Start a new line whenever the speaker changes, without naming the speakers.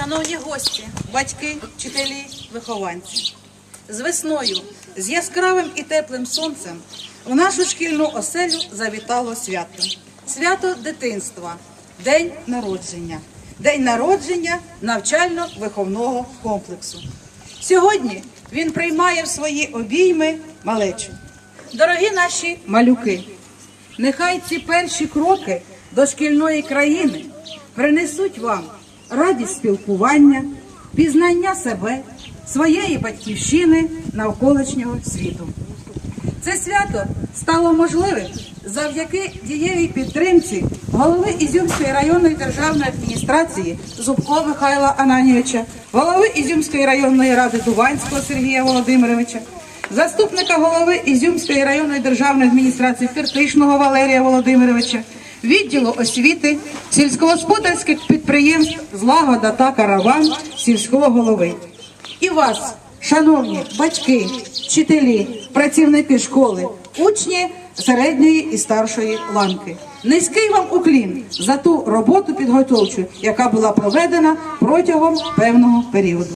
Шановні гості, батьки, вчителі, вихованці, з весною, з яскравим і теплим сонцем в нашу шкільну оселю завітало свято. Свято дитинства, день народження, день народження навчально-виховного комплексу. Сьогодні він приймає в свої обійми малечу. Дорогі наші малюки, нехай ці перші кроки до шкільної країни принесуть вам радість спілкування, пізнання себе, своєї батьківщини, навколишнього світу. Це свято стало можливим завдяки дієвій підтримці голови Ізюмської районної державної адміністрації Зубко Михайла Ананівича, голови Ізюмської районної ради Дуванського Сергія Володимировича, заступника голови Ізюмської районної державної адміністрації Фертишного Валерія Володимировича, відділу освіти, сільськогосподарських підприємств Злагода та Караван сільського голови. І вас, шановні батьки, вчителі, працівники школи, учні середньої і старшої ланки. Низький вам уклін за ту роботу підготовчу, яка була проведена протягом певного періоду.